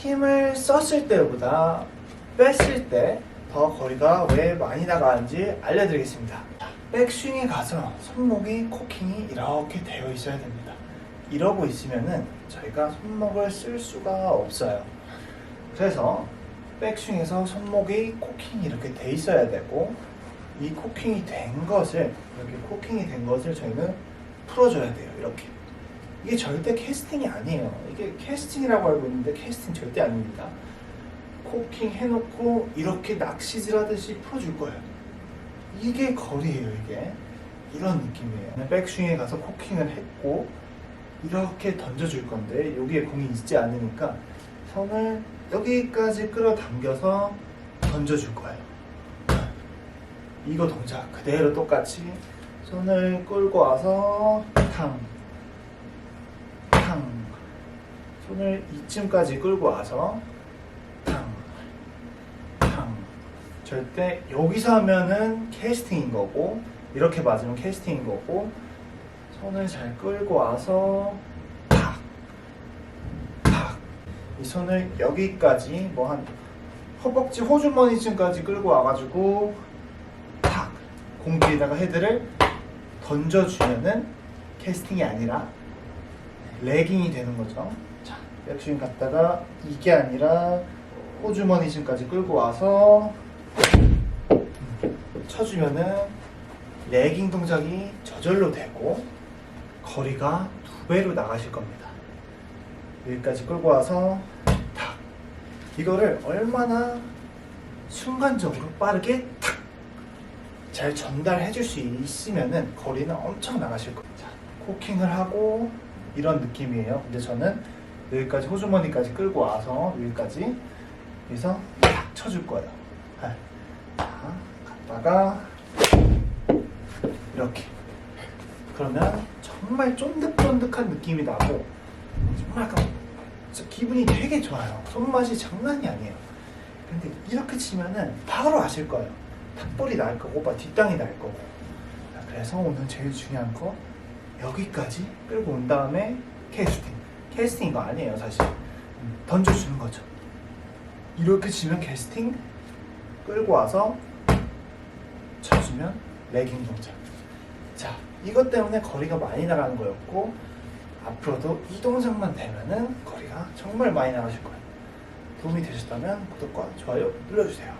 힘을 썼을 때보다 뺐을 때 더 거리가 왜 많이 나가는지 알려드리겠습니다. 백스윙에 가서 손목이 코킹이 이렇게 되어 있어야 됩니다. 이러고 있으면은 저희가 손목을 쓸 수가 없어요. 그래서 백스윙에서 손목이 코킹이 이렇게 돼 있어야 되고 이 코킹이 된 것을 이렇게 코킹이 된 것을 저희는 풀어줘야 돼요. 이렇게 이게 절대 캐스팅이 아니에요. 이게 캐스팅이라고 알고 있는데 캐스팅 절대 아닙니다. 코킹 해놓고 이렇게 낚시질 하듯이 풀어줄 거예요. 이게 거리예요, 이게. 이런 느낌이에요. 백스윙에 가서 코킹을 했고 이렇게 던져줄 건데 여기에 공이 있지 않으니까 손을 여기까지 끌어당겨서 던져줄 거예요. 이거 동작 그대로 똑같이 손을 끌고 와서 탕, 탕. 손을 이쯤까지 끌고 와서 탕, 탕. 절대 여기서 하면은 캐스팅인 거고 이렇게 맞으면 캐스팅인 거고 손을 잘 끌고 와서 탁, 탁. 이 손을 여기까지 뭐 한 허벅지 호주머니쯤까지 끌고 와가지고 탁 공기에다가 헤드를 던져주면은 캐스팅이 아니라 레깅이 되는 거죠. 자, 백스윙 갔다가 이게 아니라 호주머니쯤까지 끌고 와서 쳐주면은 레깅 동작이 저절로 되고 거리가 두 배로 나가실 겁니다. 여기까지 끌고 와서 탁 이거를 얼마나 순간적으로 빠르게 탁 잘 전달해 줄 수 있으면은 거리는 엄청 나가실. 자, 코킹을 하고 이런 느낌이에요. 근데 저는 여기까지 호주머니까지 끌고 와서 여기까지 탁 쳐줄 거예요. 네. 자, 갔다가 이렇게 그러면 정말 쫀득쫀득한 느낌이 나고 정말 약간 기분이 되게 좋아요. 손맛이 장난이 아니에요. 근데 이렇게 치면은 바로 아실 거예요. 탑볼이 날 거고 막 뒷땅이 날 거고. 자, 그래서 오늘 제일 중요한 거 여기까지 끌고 온 다음에 캐스팅. 캐스팅 이거 아니에요 사실. 음, 던져주는 거죠. 이렇게 치면 캐스팅 끌고 와서 쳐주면 레깅 동작. 자, 이것 때문에 거리가 많이 나가는 거였고 앞으로도 이 동작만 되면은 거리가 정말 많이 나가실 거예요. 도움이 되셨다면 구독과 좋아요 눌러주세요.